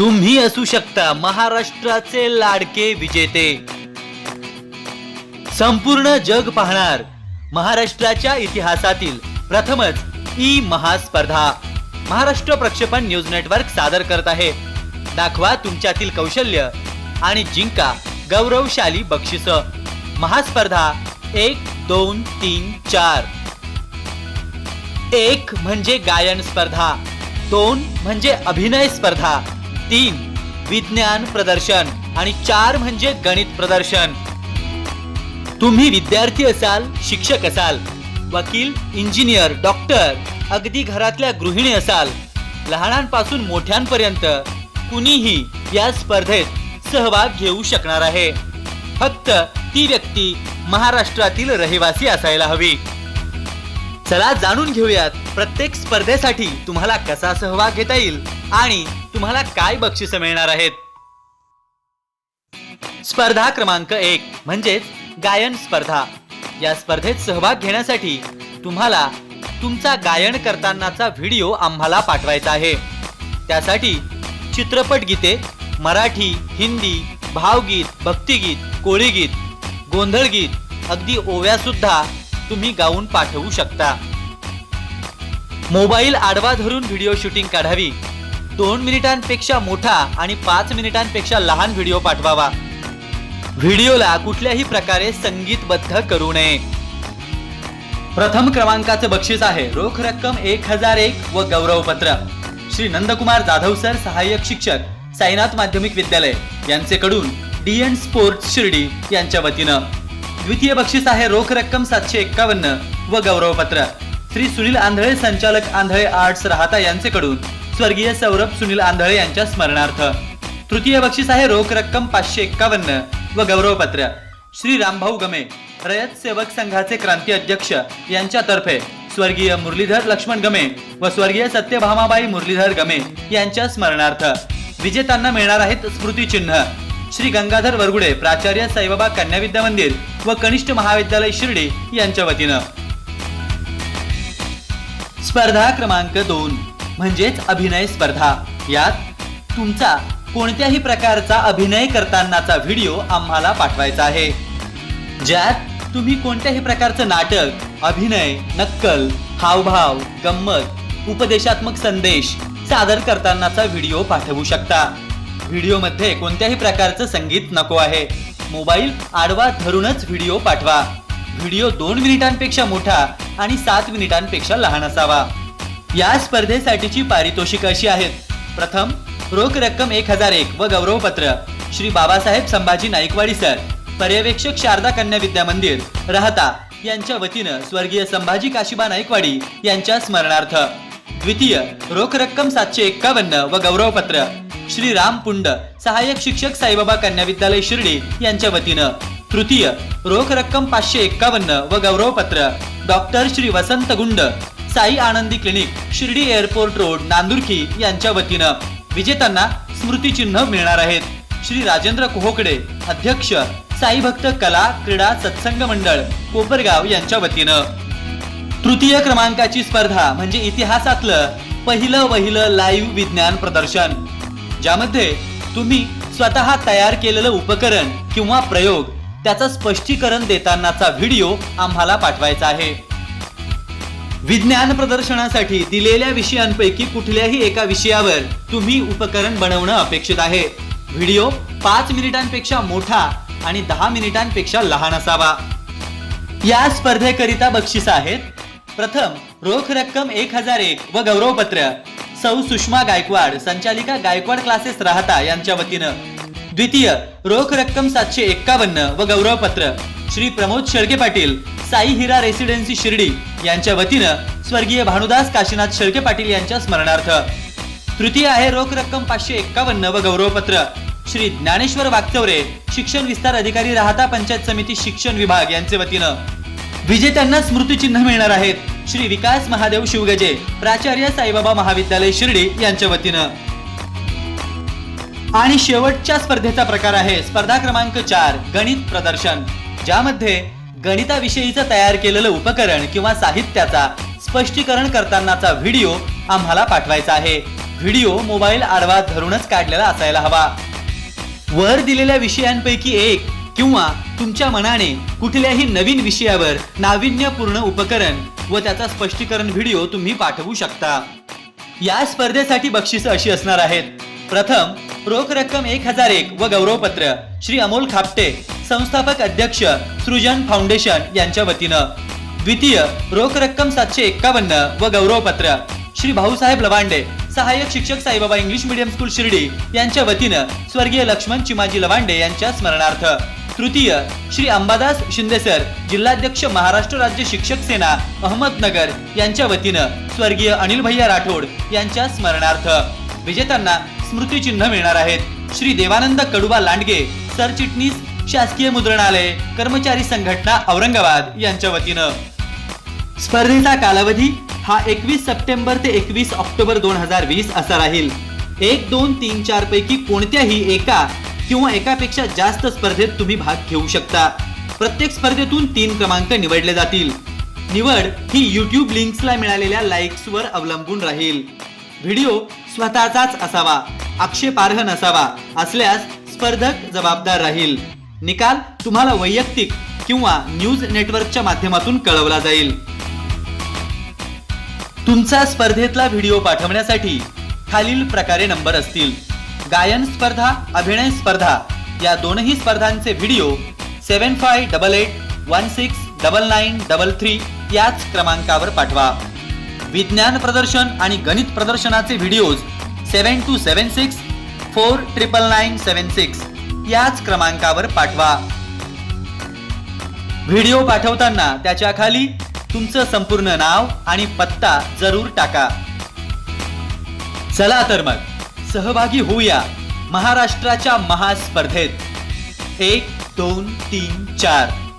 तुम्ही असू शकता महाराष्ट्राचे लाडके विजेते. संपूर्ण जग पाहणार महाराष्ट्राच्या इतिहासातील प्रथमच ई महास्पर्धा. महाराष्ट्र प्रक्षेपण न्यूज नेटवर्क सादर करत आहे. दाखवा तुमच्यातील कौशल्य आणि जिंका गौरवशाली बक्षिस. महास्पर्धा एक दोन तीन चार. एक म्हणजे गायन स्पर्धा दोन म्हणजे अभिनय स्पर्धा. तीन विज्ञान प्रदर्शन आणि चार म्हणजे गणित प्रदर्शन. तुम्ही विद्यार्थी असाल शिक्षक असाल वकील इंजिनियर डॉक्टर अगदी घरातल्या गृहिणी असाल लहानांपासून मोठ्यांपर्यंत कुणीही या स्पर्धेत सहभाग घेऊ शकणार आहे. फक्त ती व्यक्ती महाराष्ट्रातील रहिवासी असायला हवी. चला जाणून घेऊयात प्रत्येक स्पर्धेसाठी तुम्हाला कसा सहभाग घेता येईल. आणि तुम्हाला काय बक्षिस मिळणार आहेत? स्पर्धा क्रमांक एक म्हणजेच गायन स्पर्धा. या स्पर्धेत सहभाग घेण्यासाठी तुम्हाला तुमचा गायन करतानाचा व्हिडिओ आम्हाला पाठवायचा आहे. त्यासाठी चित्रपट गीते मराठी हिंदी भावगीत भक्तिगीत कोळीगीत गोंधळ गीत अगदी ओव्या सुद्धा तुम्ही गाऊन पाठवू शकता. मोबाईल आडवा धरून व्हिडिओ शूटिंग काढावी. दोन मिनिटांपेक्षा मोठा आणि पाच मिनिटांपेक्षा लहान व्हिडिओ पाठवावा. व्हिडिओला कुठल्याही प्रकारे संगीतबद्ध करू नये. प्रथम क्रमांकाचे बक्षीस आहे रोख रक्कम एक हजार एक व गौरवपत्र. श्री नंदकुमार जाधव सर सहाय्यक शिक्षक साईनाथ माध्यमिक विद्यालय. यांचेकडून डी एन स्पोर्ट्स शिर्डी यांच्या वतीनं. द्वितीय बक्षीस आहे रोख रक्कम सातशे एक्कावन्न व गौरवपत्र. श्री सुनील आंधळे संचालक आंधळे आर्ट्स राहता यांचेकडून. स्वर्गीय सौरभ सुनील आंधळे यांच्या स्मरणार्थ. तृतीय बक्षीस आहे रोख रक्कम पाचशे एक्कावन्न व गौरवपत्र. श्री रामभाऊ गमे रयत सेवक संघाचे क्रांती अध्यक्ष यांच्यातर्फे स्वर्गीय मुरलीधर लक्ष्मण गमे व स्वर्गीय सत्यभामाबाई मुरलीधर गमे यांच्या स्मरणार्थ. विजेत्यांना मिळणार आहेत स्मृतिचिन्ह श्री गंगाधर वरगुडे प्राचार्य साईबाबा कन्या विद्या मंदिर व कनिष्ठ महाविद्यालय शिर्डी यांच्या वतीनं. स्पर्धा क्रमांक दोन. म्हणजेच अभिनय स्पर्धा. यात तुमचा कोणत्याही प्रकारचा अभिनय करतानाचा व्हिडिओ आम्हाला पाठवायचा आहे. ज्यात तुम्ही कोणत्याही प्रकारचं नाटक अभिनय नक्कल हावभाव गंमत उपदेशात्मक संदेश सादर करतानाचा व्हिडिओ पाठवू शकता. व्हिडिओमध्ये कोणत्याही प्रकारचं संगीत नको आहे. मोबाईल आडवा धरूनच व्हिडिओ पाठवा. व्हिडिओ दोन मिनिटांपेक्षा मोठा आणि सात मिनिटांपेक्षा लहान असावा. या स्पर्धेसाठीची पारितोषिक अशी आहेत. प्रथम रोख रक्कम एक हजार एक व गौरवपत्र. श्री बाबासाहेब संभाजी नाईकवाडी सर पर्यवेक्षक शारदा कन्या विद्या मंदिर राहता यांच्या वतीनं स्वर्गीय संभाजी काशिबा नाईकवाडी यांच्या स्मरणार्थ. द्वितीय रोख रक्कम सातशे एक्कावन्न व गौरवपत्र. श्री राम पुंड सहाय्यक शिक्षक साईबाबा कन्या विद्यालय शिर्डी यांच्या वतीनं. तृतीय रोख रक्कम पाचशे एक्कावन्न व गौरवपत्र. Doctor Shri Vasant Gund Sai Anandi clinic Shirdi airport road Nandurki यांच्या वतीनं विजेत्यांना स्मृतिचिन्ह मिळणार आहेत. श्री राजेंद्र कोहोकडे अध्यक्ष साई भक्त कला क्रीडा सत्संग मंडळ कोपरगाव यांच्या वतीनं. तृतीय क्रमांकाची स्पर्धा म्हणजे इतिहासातलं पहिलं वहिलं लाईव्ह विज्ञान प्रदर्शन. ज्यामध्ये तुम्ही स्वतः तयार केलेलं उपकरण किंवा प्रयोग त्याचं स्पष्टीकरण देतानाचा व्हिडिओ आम्हाला पाठवायचा आहे. विज्ञान प्रदर्शनासाठी दिलेल्या विषयांपैकी कुठल्याही एका विषयावर तुम्ही उपकरण बनवणं अपेक्षित आहे. व्हिडिओ पाच मिनिटांपेक्षा मोठा आणि दहा मिनिटांपेक्षा लहान असावा. या स्पर्धेकरिता बक्षीस आहेत प्रथम रोख रक्कम एक हजार एक व गौरवपत्र. सौ सुषमा गायकवाड संचालिका गायकवाड क्लासेस राहता यांच्या वतीनं. द्वितीय रोख रक्कम सातशे एक्कावन्न व गौरवपत्र. श्री प्रमोद शेळके पाटील साई हिरा रेसिडेन्सी शिर्डी यांच्या वतीनं स्वर्गीय भानुदास काशीनाथ शेळके पाटील यांच्या स्मरणार्थ. तृतीय आहे रोख रक्कम पाचशे एक्कावन्न व गौरवपत्र. श्री ज्ञानेश्वर वागचौरे शिक्षण विस्तार अधिकारी राहता पंचायत समिती शिक्षण विभाग यांचे वतीनं. विजेत्यांना स्मृतिचिन्ह मिळणार आहेत. श्री विकास महादेव शिवगजे प्राचार्य साईबाबा महाविद्यालय शिर्डी यांच्या वतीनं. आणि शेवटच्या स्पर्धेचा प्रकार आहे स्पर्धा क्रमांक चार गणित प्रदर्शन. ज्यामध्ये गणिताविषयीचं तयार केलेलं उपकरण किंवा साहित्याचा स्पष्टीकरण करतानाचा व्हिडिओ आम्हाला पाठवायचा आहे. व्हिडिओ मोबाईल आडवा धरूनच काढलेला असायला हवा. वर दिलेल्या विषयांपैकी एक किंवा तुमच्या मनाने कुठल्याही नवीन विषयावर नाविन्यपूर्ण उपकरण व त्याचा स्पष्टीकरण व्हिडिओ तुम्ही पाठवू शकता. या स्पर्धेसाठी बक्षिस अशी असणार आहेत. प्रथम रोख रक्कम एक हजार एक व गौरवपत्र. श्री अमोल खापटे. संस्थापक अध्यक्ष सृजन फाउंडेशन यांच्या वतीनं. द्वितीय रोख रक्कम सातशे एक्कावन्न व गौरवपत्र. श्री भाऊसाहेब लवांडे सहाय्यक शिक्षक Saibaba English medium school Shirdi यांच्या वतीनं स्वर्गीय लक्ष्मण चिमाजी लवांडे यांच्या स्मरणार्थ. तृतीय श्री अंबादास शिंदेसर जिल्हाध्यक्ष महाराष्ट्र राज्य शिक्षक सेना अहमदनगर यांच्या वतीनं स्वर्गीय अनिल भैया राठोड यांच्या स्मरणार्थ. विजेत्यांना स्मृतिचिन्ह मिळणार आहेत. श्री देवानंद कडुबा लांडगे सरचिटणीस शासकीय मुद्रणालय कर्मचारी संघटना औरंगाबाद यांच्या वतीनं. स्पर्धेचा कालावधी हा एकवीस सप्टेंबर ते एकवीस ऑक्टोबर दोन हजार वीस असा राहील. एक दोन तीन चार पैकी कोणत्याही एका किंवा एकापेक्षा जास्त स्पर्धेत तुम्ही भाग घेऊ शकता. प्रत्येक स्पर्धेतून तीन क्रमांक निवडले जातील. निवड ही युट्यूब लिंक्सला मिळालेल्या लाईक्सवर अवलंबून राहील. व्हिडिओ स्वतःचाच असावा आक्षेपार्ह नसावा असल्यास स्पर्धक जबाबदार राहील. निकाल तुम्हाला वैयक्तिक किंवा न्यूज नेटवर्कच्या माध्यमातून कळवला जाईल. तुमचा स्पर्धेतला व्हिडिओ पाठवण्यासाठी खालील प्रकारे नंबर असतील. गायन स्पर्धा अभिनय स्पर्धा या दोनही स्पर्धांचे video seven five double eight one six double nine double three याच क्रमांकावर पाठवा. विज्ञान प्रदर्शन आणि गणित प्रदर्शनाचे videos seven two seven six four triple nine seven six याच क्रमांकावर पाठवा. व्हिडिओ पाठवताना त्याच्याखाली तुमचं संपूर्ण नाव आणि पत्ता जरूर टाका. चला तर मग सहभागी होऊया महाराष्ट्राच्या महास्पर्धेत. एक दोन तीन चार.